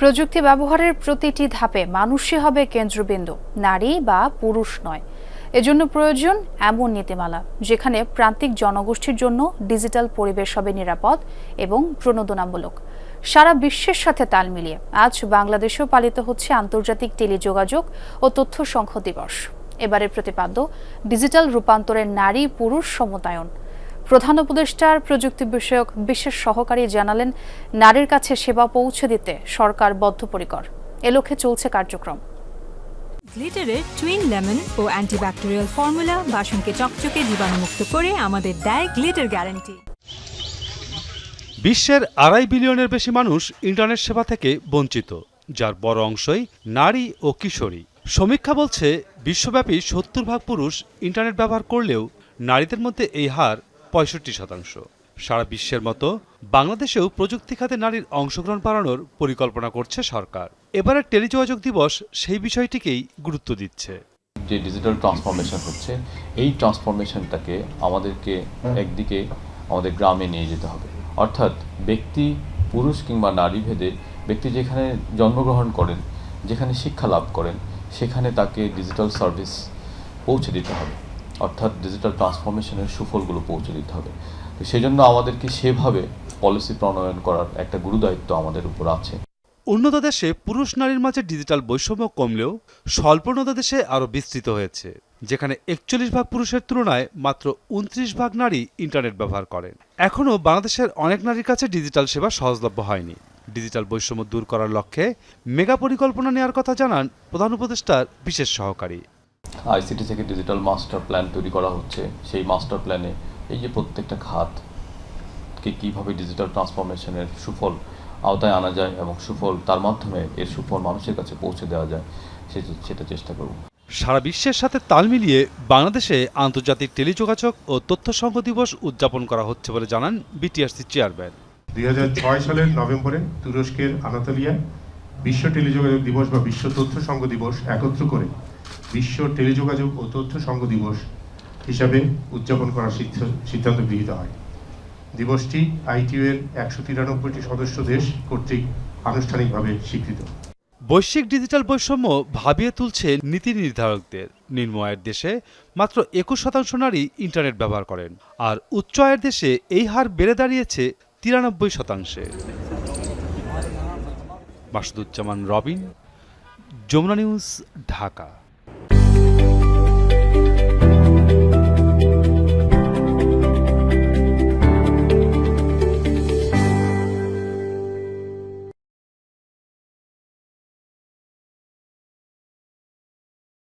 প্রযুক্তি ব্যবহারের প্রতিটি ধাপে মানুষই হবে কেন্দ্রবিন্দু, নারী বা পুরুষ নয়। এজন্য প্রয়োজন এমন নীতিমালা, যেখানে প্রান্তিক জনগোষ্ঠীর জন্য ডিজিটাল পরিবেশ হবে নিরাপদ এবং প্রণোদনামূলক। সারা বিশ্বের সাথে তাল মিলিয়ে আজ বাংলাদেশেও পালিত হচ্ছে আন্তর্জাতিক টেলিযোগাযোগ ও তথ্য সংঘ দিবস। এবারের প্রতিপাদ্য, ডিজিটাল রূপান্তরের নারী পুরুষ সমতায়ন। প্রধান উপদেষ্টার প্রযুক্তি বিষয়ক বিশেষ সহকারী জানালেন নারীর কাছে সেবা পৌঁছে দিতে সরকার বদ্ধপরিকর। এ লক্ষ্যে চলছে কার্যক্রম। গ্লিটারের টুইন লেমন ও অ্যান্টিব্যাকটেরিয়াল ফর্মুলা বাসনকে চকচকে জীবাণুমুক্ত করে আমাদের দেয় গ্লিটার গ্যারান্টি বিশ্বের আড়াই বিলিয়নের বেশি মানুষ ইন্টারনেট সেবা থেকে বঞ্চিত যার বড় অংশই নারী ও কিশোরী। সমীক্ষা বলছে বিশ্বব্যাপী সত্তর ভাগ পুরুষ ইন্টারনেট ব্যবহার করলেও নারীদের মধ্যে এই হার পঁয়ষট্টি শতাংশ। সারা বিশ্বের মতো বাংলাদেশেও প্রযুক্তি খাতে নারীর অংশগ্রহণ বাড়ানোর পরিকল্পনা করছে সরকার। এবারের টেলিযোগাযোগ দিবস সেই বিষয়টিকেই গুরুত্ব দিচ্ছে। যে ডিজিটাল ট্রান্সফরমেশন হচ্ছে এই ট্রান্সফরমেশনটাকে আমাদেরকে একদিকে আমাদের গ্রামে নিয়ে যেতে হবে। অর্থাৎ ব্যক্তি পুরুষ কিংবা নারী ভেদে ব্যক্তি যেখানে জন্মগ্রহণ করেন যেখানে শিক্ষা লাভ করেন সেখানে তাকে ডিজিটাল সার্ভিস পৌঁছে দিতে হবে। অর্থাৎ ডিজিটাল ট্রান্সফরমেশনের সুফলগুলো পৌঁছে দিতে হবে। তো সেই জন্য আমাদেরকে সেভাবে পলিসি প্রণয়ন করার একটা গুরুদায়িত্ব আমাদের উপর আছে। উন্নত দেশে পুরুষ নারীর মাঝে ডিজিটাল বৈষম্য কমলেও স্বল্পোন্নত দেশে আরও বিস্তৃত হয়েছে, যেখানে একচল্লিশ ভাগ পুরুষের তুলনায় মাত্র উনত্রিশ ভাগ নারী ইন্টারনেট ব্যবহার করেন। এখনও বাংলাদেশের অনেক নারীর কাছে ডিজিটাল সেবা সহজলভ্য হয়নি। ডিজিটাল বৈষম্য দূর করার লক্ষ্যে মেগা পরিকল্পনা নেওয়ার কথা জানান প্রধান উপদেষ্টার বিশেষ সহকারী। আইসিটি থেকে ডিজিটাল মাস্টার প্ল্যান তৈরি করা হচ্ছে। সেই মাস্টার প্ল্যানে এই যে প্রত্যেকটা খাতকে কীভাবে ডিজিটাল ট্রান্সফরমেশনের সুফল আওতায় আনা যায় এবং সুফল তার মাধ্যমে এর সুফল মানুষের কাছে পৌঁছে দেওয়া যায় সে- সেটা চেষ্টা করব। সারা বিশ্বের সাথে তাল মিলিয়ে বাংলাদেশে আন্তর্জাতিক টেলিযোগাযোগ ও তথ্য সংঘ দিবস উদযাপন করা হচ্ছে বলে জানান বিটিআরসি চেয়ারম্যান দুই ছয় সালের নভেম্বরে তুরস্কের আনাতোলিয়ায় বিশ্ব টেলিযোগাযোগ দিবস বা বিশ্ব তথ্য সংঘ দিবস একত্র করে বিশ্ব টেলিযোগাযোগ ও তথ্য সংঘ দিবস হিসাবে উদযাপন করার সিদ্ধান্ত গৃহীত হয়। দিবসটি আইটিইউ এর একশো তিরানব্বইটি সদস্য দেশ কর্তৃক আনুষ্ঠানিকভাবে স্বীকৃত। বৈশ্বিক ডিজিটাল বৈষম্য ভাবিয়ে তুলছে নীতি নির্ধারকদের। নিম্ন আয়ের দেশে মাত্র একুশ শতাংশ নারী ইন্টারনেট ব্যবহার করেন, আর উচ্চ আয়ের দেশে এই হার বেড়ে দাঁড়িয়েছে তিরানব্বই শতাংশে। মাসুদুজ্জামান রবিন, যমুনা নিউজ, ঢাকা।